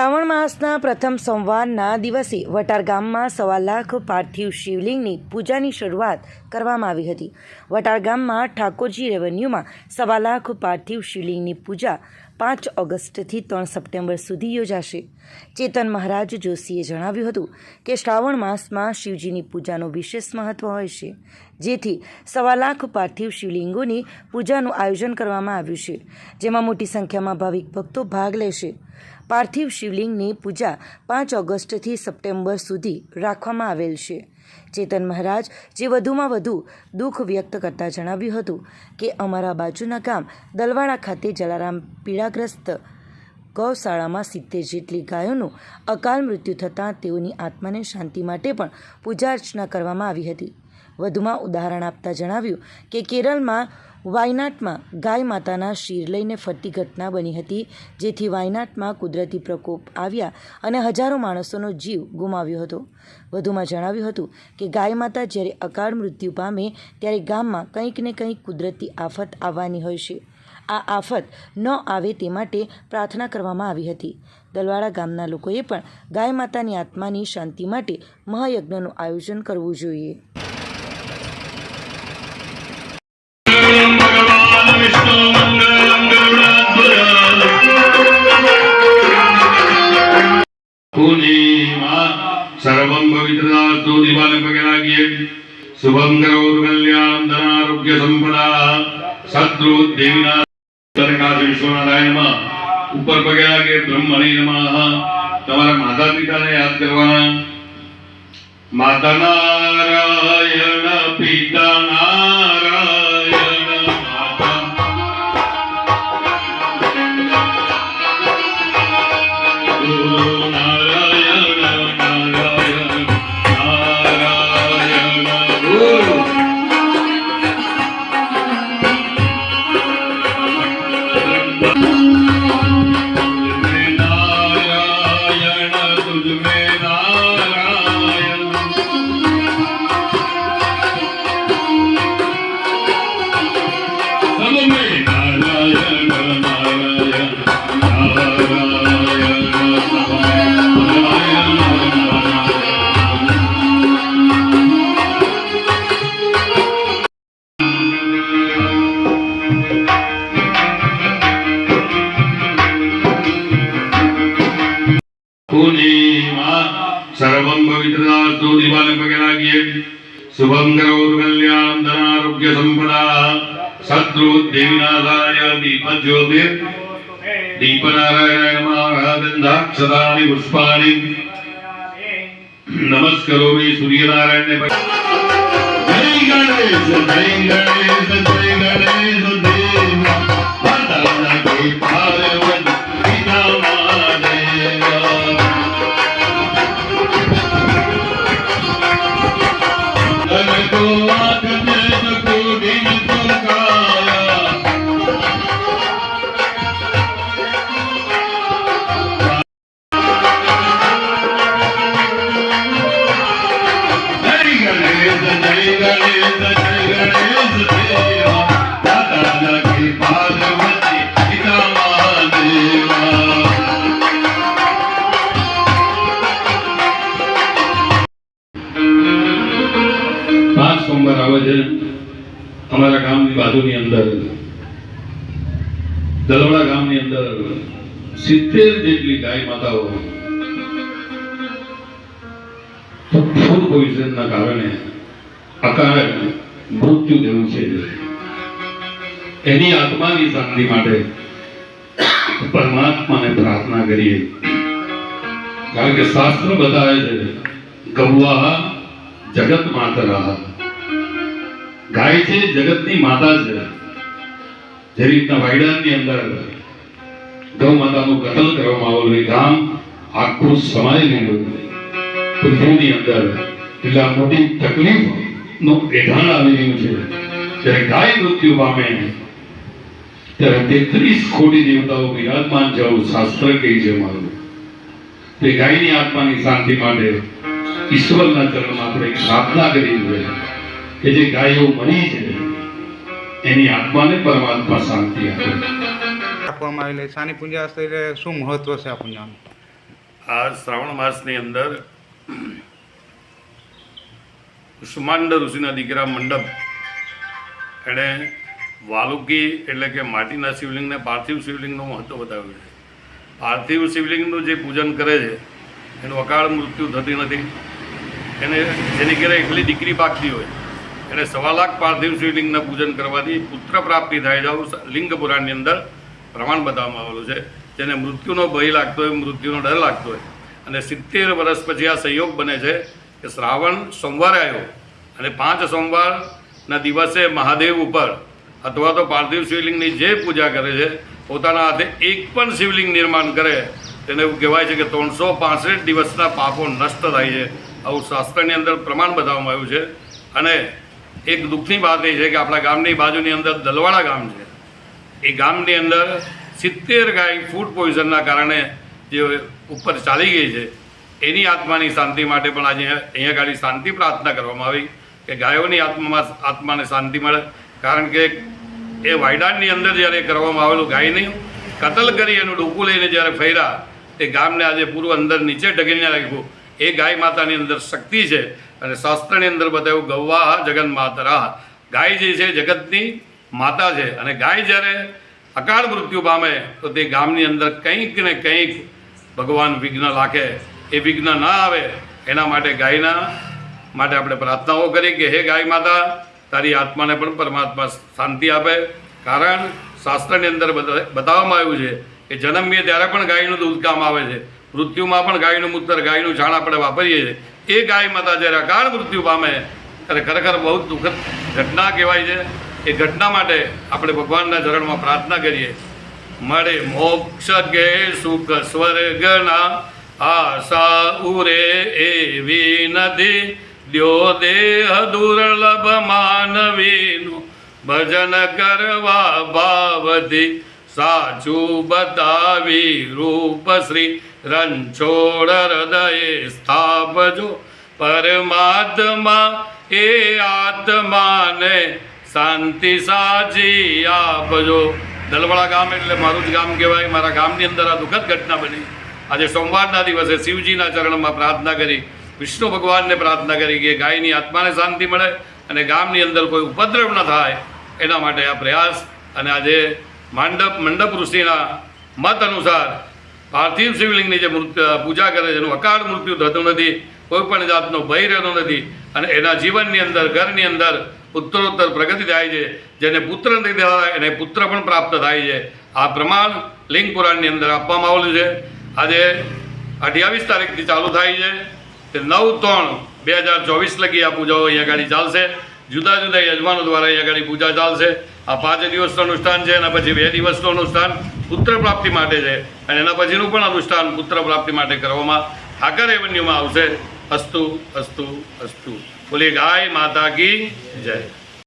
શ્રાવણ માસના પ્રથમ સોમવારના દિવસે વટાર ગામમાં સવા લાખ પાર્થિવ શિવલિંગની પૂજાની શરૂઆત કરવામાં આવી હતી. વટાર ગામમાં ઠાકોરજી રેવન્યુમાં સવા લાખ પાર્થિવ શિવલિંગની પૂજા પાંચ ઓગસ્ટથી ત્રણ સપ્ટેમ્બર સુધી યોજાશે. ચેતન મહારાજ જોશીએ જણાવ્યું હતું કે શ્રાવણ માસમાં શિવજીની પૂજાનું વિશેષ મહત્વ હોય છે, જેથી સવા લાખ પાર્થિવ શિવલિંગોની પૂજાનું આયોજન કરવામાં આવ્યું છે, જેમાં મોટી સંખ્યામાં ભાવિક ભક્તો ભાગ લેશે. પાર્થિવ શિવલિંગની પૂજા પાંચ ઓગસ્ટથી સપ્ટેમ્બર સુધી રાખવામાં આવેલ છે. ચેતન મહારાજ જે વધુમાં વધુ દુઃખ વ્યક્ત કરતા જણાવ્યું હતું કે, અમારા બાજુના ગામ દલવાડા ખાતે જલારામ પીડાગ્રસ્ત ગૌશાળામાં સિત્તેર જેટલી ગાયોનું અકાલ મૃત્યુ થતાં તેઓની આત્માને શાંતિ માટે પણ પૂજા અર્ચના કરવામાં આવી હતી. વધુમાં ઉદાહરણ આપતા જણાવ્યું કે, કેરળમાં વાયનાટમાં ગાય માતાના શીર લઈને ફરતી ઘટના બની હતી, જેથી વાયનાટમાં કુદરતી પ્રકોપ આવ્યા અને હજારો માણસોનો જીવ ગુમાવ્યો હતો. વધુમાં જણાવ્યું હતું કે ગાય માતા જ્યારે અકાળ મૃત્યુ પામે, ત્યારે ગામમાં કંઈક ને કંઈક કુદરતી આફત આવવાની હોય છે. આ આફત ન આવે તે માટે પ્રાર્થના કરવામાં આવી હતી. દલવાડા ગામના લોકોએ પણ ગાય માતાની આત્માની શાંતિ માટે મહાયજ્ઞનું આયોજન કરવું જોઈએ. पूर्णिमा सर्वं पवित्रदास्तु दिवालपगराग्ये शुभं करोतु कल्याणं धनारोग्य संपदा शत्रु देविना તરકાશ વિશ્વનારાયણમાં ઉપર પગે લાગે બ્રહ્મણે નમઃ તમારા માતા પિતાને યાદ કરવાના માતા નારાયણ પિતા शुभं करोतु कल्याणं धनारोग्य संपदा शत्रु देविनाथाय दीपज्योतिर् दीपनारायणाय नमः गन्धाक्षराणि पुष्पाणि नमस्करोमि सूर्यनारायण जय गणेश जय गणेश जय गणेश બાજુની અંદર દલવડા ગામની અંદર સિત્તેર જેટલી ગાય માતાઓ ફૂડ પોઈઝનના કારણે અકાળે મૃત્યુ થયું છે. એની આત્માની શાંતિ માટે પરમાત્માને પ્રાર્થના કરીએ. કારણ કે શાસ્ત્ર બતાવે છે ગૌવાહ જગત માતરા ગાય છે, જગતની માતા છે જે રીતના વાયડાની અંદર ગૌ માતાનું કતલ કરવામાં આવેલું ગામ આખું સમાય લીધું પૃથ્વીની અંદર એટલે મોટી તકલીફનું એધાણ આવી રહ્યું છે. જ્યારે ગાય મૃત્યુ પામે, ત્યારે તેત્રીસ કોટી દેવતાઓ વિરાજમાન જવું શાસ્ત્ર કહે છે મારું. તે ગાયની આત્માની શાંતિ માટે ઈશ્વરના ચરણમાં આપણે પ્રાર્થના કરી જોઈએ કે જે ગાયો બની છે એની આત્માને પરમાત્મા શાંતિ આપે. આપવામાં આવેલી સાની પૂજા એટલે શું મહત્વ છે આ પૂજાનું આ શ્રાવણ માસની અંદર સુમાંડ ઋષિના દીકરા મંડપ એણે વાલુકી એટલે કે માટીના શિવલિંગને પાર્થિવ શિવલિંગનું મહત્ત્વ બતાવ્યું છે. પાર્થિવ શિવલિંગનું જે પૂજન કરે છે એનું અકાળ મૃત્યુ થતી નથી. એને જેની ઘેરે એકલી દીકરી પાકતી હોય એને સવા લાખ પાર્થિવ શિવલિંગના પૂજન કરવાથી પુત્ર પ્રાપ્તિ થાય છે. લિંગ પુરાણની અંદર પ્રમાણ બતાવવામાં આવેલું છે. જેને મૃત્યુનો ભય લાગતો હોય, મૃત્યુનો ડર લાગતો હોય. અને સિત્તેર વર્ષ પછી આ સંયોગ બને છે કે શ્રાવણ સોમવારે આવ્યો અને પાંચ સોમવારના દિવસે મહાદેવ ઉપર અથવા તો પાર્થિવ શિવલિંગની જે પૂજા કરે છે, પોતાના હાથે એક પણ શિવલિંગ નિર્માણ કરે, તેને એવું કહેવાય છે કે ત્રણસો પાંસઠ દિવસના પાપો નષ્ટ થાય છે. આવું શાસ્ત્રની અંદર પ્રમાણ બતાવવામાં આવ્યું છે. અને એક દુઃખની વાત એ છે કે આપણા ગામની બાજુની અંદર દલવાડા ગામ છે. એ ગામની અંદર સિત્તેર ગાય ફૂડ પોઈઝનના કારણે જે ઉપર ચાલી ગઈ છે, એની આત્માની શાંતિ માટે પણ આજે અહીંયા ગાડી શાંતિ પ્રાર્થના કરવામાં આવી કે ગાયોની આત્મામાં આત્માને શાંતિ મળે. કારણ કે એ વાયડાની અંદર જ્યારે કરવામાં આવેલું ગાયને કતલ કરી એનું ડોકું લઈને જ્યારે ફર્યા, તે ગામને આજે પૂરું અંદર નીચે ઢગીને રાખ્યું એ ગાય માતાની અંદર શક્તિ છે અને શાસ્ત્રની અંદર બતાવ્યું ગૌવા જગન માતરા. ગાય જે છે જગતની માતા છે અને ગાય જ્યારે અકાળ મૃત્યુ પામે તો તે ગામની અંદર કંઈક ને કંઈક ભગવાન વિઘ્ન લાખે. એ વિઘ્ન ના આવે એના માટે ગાયના માટે આપણે પ્રાર્થનાઓ કરી કે હે ગાય માતા, તારી આત્માને પણ પરમાત્મા શાંતિ આપે. કારણ શાસ્ત્રની અંદર બતા- બતાવવામાં આવ્યું છે કે જન્મીએ ત્યારે પણ ગાયનું દૂધ કામ આવે છે. મૃત્યુમાં પણ ગાયનું મૂત્ર, ગાયનું છાણ આપણે વાપરીએ છીએ. એ ગાય માતા જ્યારે અકાળ મૃત્યુ પામે, ત્યારે ખરેખર બહુ દુઃખદ ઘટના કહેવાય છે. એ ઘટના માટે આપણે ભગવાનના ચરણમાં પ્રાર્થના કરીએ. મળે મોક્ષ કે સુખ સ્વર્ગના આશા ઉરે એવી નદી દ્યો દેહ દુર્લભ માનવીનું ભજન કરવા ભાવથી સાચું બતાવી રૂપ શ્રી રણછોડ હૃદયે સ્થાપજો. પરમાત્મા એ આત્માને શાંતિ સાચી આપજો. દલવાડા ગામ એટલે મારું જ ગામ કહેવાય. મારા ગામની અંદર આ દુઃખદ ઘટના બની. આજે સોમવારના દિવસે શિવજીના ચરણમાં પ્રાર્થના કરી, વિષ્ણુ ભગવાનને પ્રાર્થના કરી કે ગાયની આત્માને શાંતિ મળે અને ગામની અંદર કોઈ ઉપદ્રવ ન થાય, એના માટે આ પ્રયાસ. અને આજે માંડપ, મંડપ ઋષિના મત અનુસાર પાર્થિવ શિવલિંગની જે પૂજા કરે છે, એનું અકાળ મૃત્યુ થતું નથી, કોઈ પણ જાતનો ભય રહેતો નથી અને એના જીવનની અંદર, ઘરની અંદર ઉત્તરોત્તર પ્રગતિ થાય છે, જેને પુત્ર નથી થતા એને પુત્ર પણ પ્રાપ્ત થાય છે. આ પ્રમાણ લિંગ પુરાણની અંદર આપવામાં આવેલું છે. આજે અઠ્યાવીસ તારીખથી ચાલુ થાય છે. તે નવ ત્રણ બે હજાર ચોવીસ લગી આ પૂજાઓ અહીંયા ગાડી ચાલશે. જુદા જુદા યજમાનો દ્વારા અહીંયા આગળ પૂજા ચાલશે. આ પાંચ દિવસનું અનુષ્ઠાન છે એના પછી બે દિવસનું અનુષ્ઠાન પુત્ર પ્રાપ્તિ માટે છે. અને એના પછીનું પણ અનુષ્ઠાન પુત્ર પ્રાપ્તિ માટે કરવામાં ઠાકર એવન્યુમાં આવશે. અસ્તુ અસ્તુ અસ્તુ. બોલી ગાય માતા કી જય.